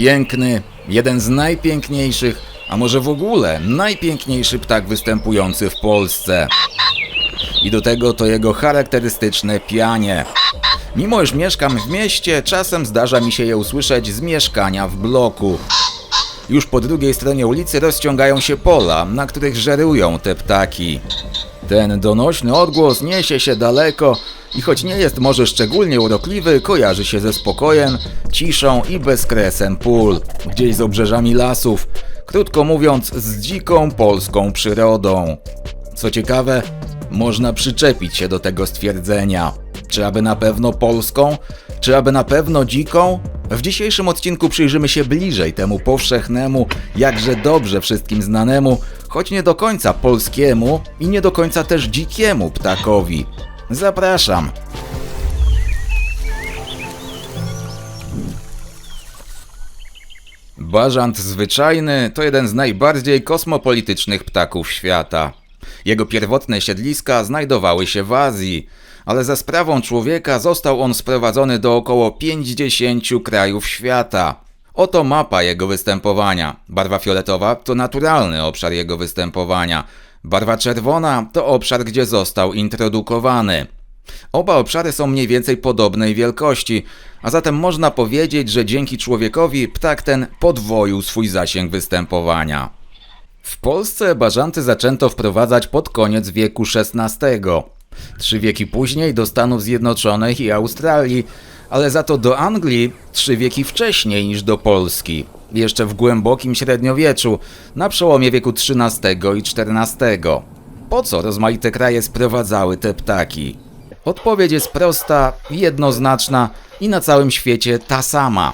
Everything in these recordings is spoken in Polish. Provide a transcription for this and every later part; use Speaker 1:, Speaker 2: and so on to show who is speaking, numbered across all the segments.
Speaker 1: Piękny, jeden z najpiękniejszych, a może w ogóle najpiękniejszy ptak występujący w Polsce. I do tego to jego charakterystyczne pianie. Mimo iż mieszkam w mieście, czasem zdarza mi się je usłyszeć z mieszkania w bloku. Już po drugiej stronie ulicy rozciągają się pola, na których żerują te ptaki. Ten donośny odgłos niesie się daleko i choć nie jest może szczególnie urokliwy, kojarzy się ze spokojem, ciszą i bezkresem pól, gdzieś z obrzeżami lasów, krótko mówiąc z dziką polską przyrodą. Co ciekawe, można przyczepić się do tego stwierdzenia. Czy aby na pewno polską? Czy aby na pewno dziką? W dzisiejszym odcinku przyjrzymy się bliżej temu powszechnemu, jakże dobrze wszystkim znanemu, choć nie do końca polskiemu i nie do końca też dzikiemu ptakowi. Zapraszam. Bażant zwyczajny to jeden z najbardziej kosmopolitycznych ptaków świata. Jego pierwotne siedliska znajdowały się w Azji, ale za sprawą człowieka został on sprowadzony do około 50 krajów świata. Oto mapa jego występowania. Barwa fioletowa to naturalny obszar jego występowania. Barwa czerwona to obszar, gdzie został introdukowany. Oba obszary są mniej więcej podobnej wielkości, a zatem można powiedzieć, że dzięki człowiekowi ptak ten podwoił swój zasięg występowania. W Polsce bażanty zaczęto wprowadzać pod koniec wieku XVI. Trzy wieki później do Stanów Zjednoczonych i Australii, ale za to do Anglii trzy wieki wcześniej niż do Polski, jeszcze w głębokim średniowieczu, na przełomie wieku XIII i XIV. Po co rozmaite kraje sprowadzały te ptaki? Odpowiedź jest prosta, jednoznaczna i na całym świecie ta sama.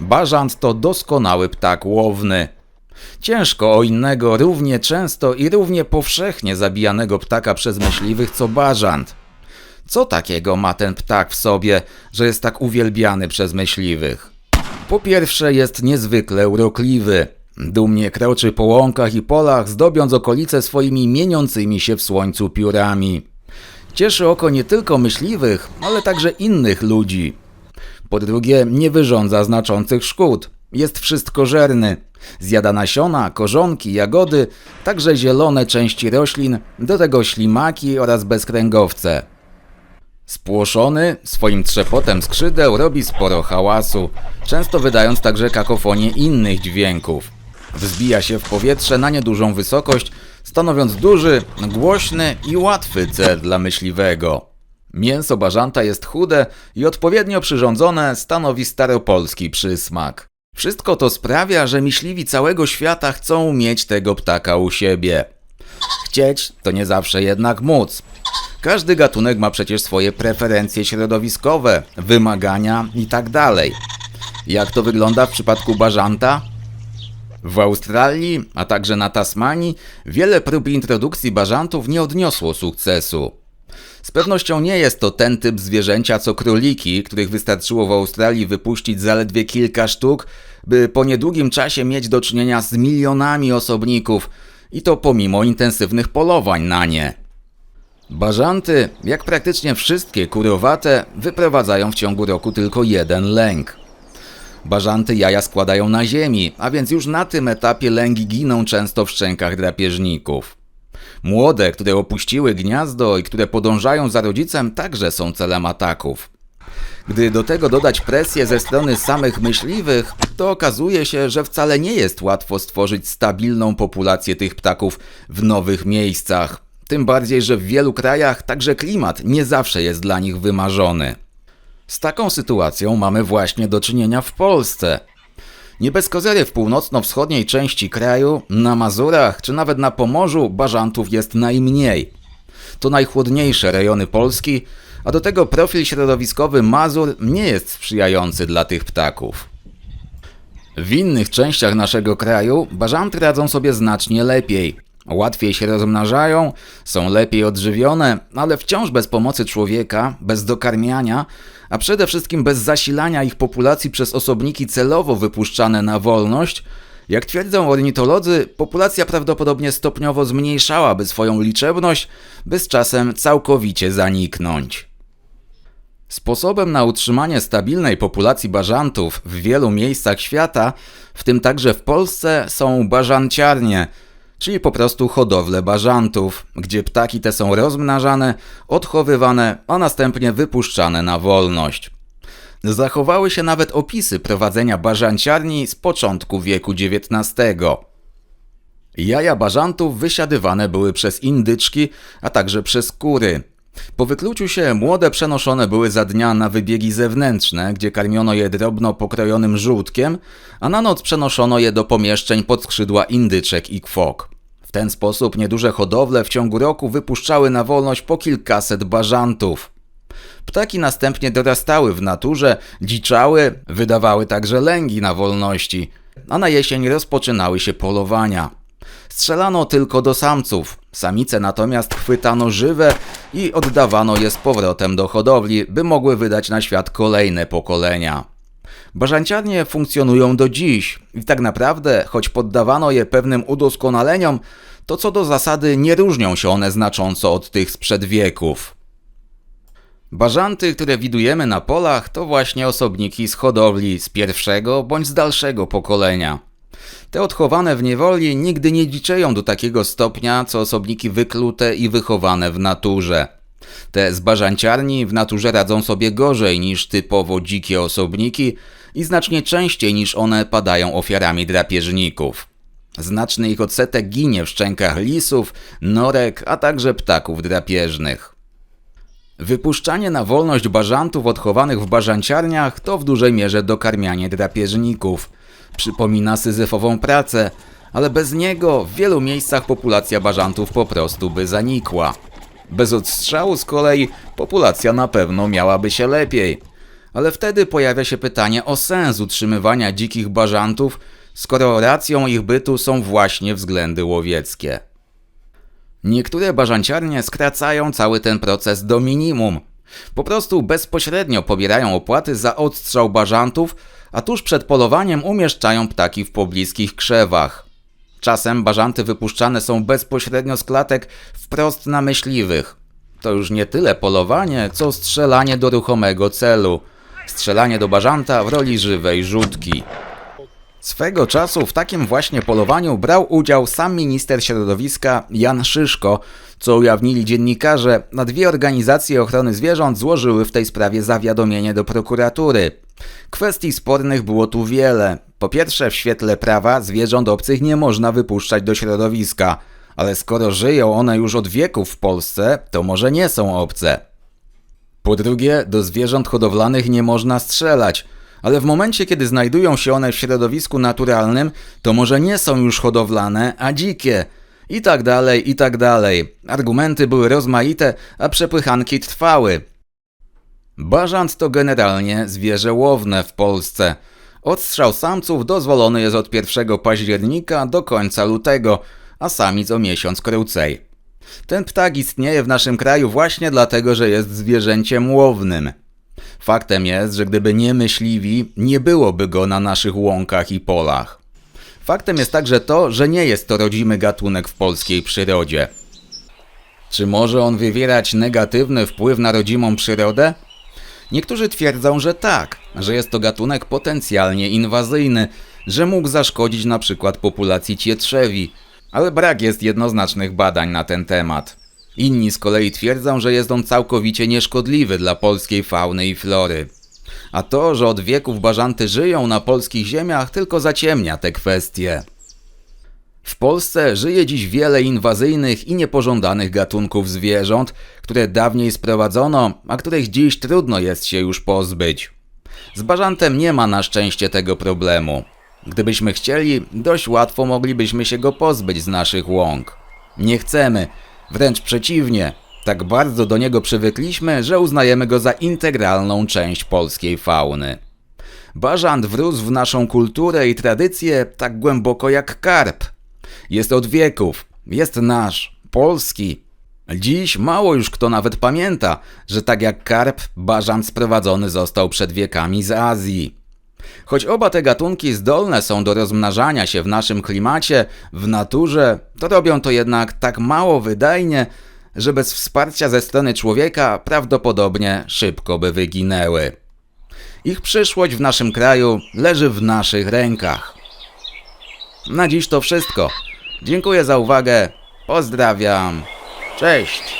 Speaker 1: Bażant to doskonały ptak łowny. Ciężko o innego równie często i równie powszechnie zabijanego ptaka przez myśliwych co bażant. Co takiego ma ten ptak w sobie, że jest tak uwielbiany przez myśliwych? Po pierwsze jest niezwykle urokliwy. Dumnie kroczy po łąkach i polach, zdobiąc okolice swoimi mieniącymi się w słońcu piórami. Cieszy oko nie tylko myśliwych, ale także innych ludzi. Po drugie, nie wyrządza znaczących szkód. Jest wszystkożerny. Zjada nasiona, korzonki, jagody, także zielone części roślin, do tego ślimaki oraz bezkręgowce. Spłoszony, swoim trzepotem skrzydeł robi sporo hałasu, często wydając także kakofonię innych dźwięków. Wzbija się w powietrze na niedużą wysokość, stanowiąc duży, głośny i łatwy cel dla myśliwego. Mięso bażanta jest chude i odpowiednio przyrządzone stanowi staropolski przysmak. Wszystko to sprawia, że myśliwi całego świata chcą mieć tego ptaka u siebie. Chcieć to nie zawsze jednak móc. Każdy gatunek ma przecież swoje preferencje środowiskowe, wymagania itd. Jak to wygląda w przypadku bażanta? W Australii, a także na Tasmanii, wiele prób introdukcji bażantów nie odniosło sukcesu. Z pewnością nie jest to ten typ zwierzęcia co króliki, których wystarczyło w Australii wypuścić zaledwie kilka sztuk, by po niedługim czasie mieć do czynienia z milionami osobników i to pomimo intensywnych polowań na nie. Bażanty, jak praktycznie wszystkie kurowate, wyprowadzają w ciągu roku tylko jeden lęk. Bażanty jaja składają na ziemi, a więc już na tym etapie lęgi giną często w szczękach drapieżników. Młode, które opuściły gniazdo i które podążają za rodzicem, także są celem ataków. Gdy do tego dodać presję ze strony samych myśliwych, to okazuje się, że wcale nie jest łatwo stworzyć stabilną populację tych ptaków w nowych miejscach. Tym bardziej, że w wielu krajach także klimat nie zawsze jest dla nich wymarzony. Z taką sytuacją mamy właśnie do czynienia w Polsce. Nie bez kozery w północno-wschodniej części kraju, na Mazurach czy nawet na Pomorzu bażantów jest najmniej. To najchłodniejsze rejony Polski, a do tego profil środowiskowy Mazur nie jest sprzyjający dla tych ptaków. W innych częściach naszego kraju bażanty radzą sobie znacznie lepiej. Łatwiej się rozmnażają, są lepiej odżywione, ale wciąż bez pomocy człowieka, bez dokarmiania, a przede wszystkim bez zasilania ich populacji przez osobniki celowo wypuszczane na wolność, jak twierdzą ornitolodzy, populacja prawdopodobnie stopniowo zmniejszałaby swoją liczebność, by z czasem całkowicie zaniknąć. Sposobem na utrzymanie stabilnej populacji bażantów w wielu miejscach świata, w tym także w Polsce, są bażanciarnie, czyli po prostu hodowle bażantów, gdzie ptaki te są rozmnażane, odchowywane, a następnie wypuszczane na wolność. Zachowały się nawet opisy prowadzenia bażanciarni z początku wieku XIX. Jaja bażantów wysiadywane były przez indyczki, a także przez kury. Po wykluciu się młode przenoszone były za dnia na wybiegi zewnętrzne, gdzie karmiono je drobno pokrojonym żółtkiem, a na noc przenoszono je do pomieszczeń pod skrzydła indyczek i kwok. W ten sposób nieduże hodowle w ciągu roku wypuszczały na wolność po kilkaset bażantów. Ptaki następnie dorastały w naturze, dziczały, wydawały także lęgi na wolności, a na jesień rozpoczynały się polowania. Strzelano tylko do samców, samice natomiast chwytano żywe i oddawano je z powrotem do hodowli, by mogły wydać na świat kolejne pokolenia. Bażanciarnie funkcjonują do dziś i tak naprawdę, choć poddawano je pewnym udoskonaleniom, to co do zasady nie różnią się one znacząco od tych sprzed wieków. Bażanty, które widujemy na polach, to właśnie osobniki z hodowli z pierwszego bądź z dalszego pokolenia. Te odchowane w niewoli nigdy nie dziczeją do takiego stopnia, co osobniki wyklute i wychowane w naturze. Te z bażanciarni w naturze radzą sobie gorzej niż typowo dzikie osobniki i znacznie częściej niż one padają ofiarami drapieżników. Znaczny ich odsetek ginie w szczękach lisów, norek, a także ptaków drapieżnych. Wypuszczanie na wolność bażantów odchowanych w bażanciarniach to w dużej mierze dokarmianie drapieżników. Przypomina syzyfową pracę, ale bez niego w wielu miejscach populacja bażantów po prostu by zanikła. Bez odstrzału z kolei populacja na pewno miałaby się lepiej. Ale wtedy pojawia się pytanie o sens utrzymywania dzikich bażantów, skoro racją ich bytu są właśnie względy łowieckie. Niektóre bażanciarnie skracają cały ten proces do minimum. Po prostu bezpośrednio pobierają opłaty za odstrzał bażantów, a tuż przed polowaniem umieszczają ptaki w pobliskich krzewach. Czasem bażanty wypuszczane są bezpośrednio z klatek wprost na myśliwych. To już nie tyle polowanie, co strzelanie do ruchomego celu. Strzelanie do bażanta w roli żywej rzutki. Swego czasu w takim właśnie polowaniu brał udział sam minister środowiska Jan Szyszko, co ujawnili dziennikarze, a dwie organizacje ochrony zwierząt złożyły w tej sprawie zawiadomienie do prokuratury. Kwestii spornych było tu wiele. Po pierwsze, w świetle prawa zwierząt obcych nie można wypuszczać do środowiska, ale skoro żyją one już od wieków w Polsce, to może nie są obce. Po drugie, do zwierząt hodowlanych nie można strzelać, ale w momencie, kiedy znajdują się one w środowisku naturalnym, to może nie są już hodowlane, a dzikie. I tak dalej, i tak dalej. Argumenty były rozmaite, a przepychanki trwały. Bażant to generalnie zwierzę łowne w Polsce. Odstrzał samców dozwolony jest od 1 października do końca lutego, a samic o miesiąc krócej. Ten ptak istnieje w naszym kraju właśnie dlatego, że jest zwierzęciem łownym. Faktem jest, że gdyby nie myśliwi, nie byłoby go na naszych łąkach i polach. Faktem jest także to, że nie jest to rodzimy gatunek w polskiej przyrodzie. Czy może on wywierać negatywny wpływ na rodzimą przyrodę? Niektórzy twierdzą, że tak, że jest to gatunek potencjalnie inwazyjny, że mógł zaszkodzić na przykład populacji cietrzewi, ale brak jest jednoznacznych badań na ten temat. Inni z kolei twierdzą, że jest on całkowicie nieszkodliwy dla polskiej fauny i flory. A to, że od wieków bażanty żyją na polskich ziemiach, tylko zaciemnia te kwestie. W Polsce żyje dziś wiele inwazyjnych i niepożądanych gatunków zwierząt, które dawniej sprowadzono, a których dziś trudno jest się już pozbyć. Z bażantem nie ma na szczęście tego problemu. Gdybyśmy chcieli, dość łatwo moglibyśmy się go pozbyć z naszych łąk. Nie chcemy, wręcz przeciwnie. Tak bardzo do niego przywykliśmy, że uznajemy go za integralną część polskiej fauny. Bażant wrósł w naszą kulturę i tradycję tak głęboko jak karp. Jest od wieków, jest nasz, polski. Dziś mało już kto nawet pamięta, że tak jak karp, bażant sprowadzony został przed wiekami z Azji. Choć oba te gatunki zdolne są do rozmnażania się w naszym klimacie, w naturze, to robią to jednak tak mało wydajnie, że bez wsparcia ze strony człowieka prawdopodobnie szybko by wyginęły. Ich przyszłość w naszym kraju leży w naszych rękach. Na dziś to wszystko. Dziękuję za uwagę. Pozdrawiam. Cześć.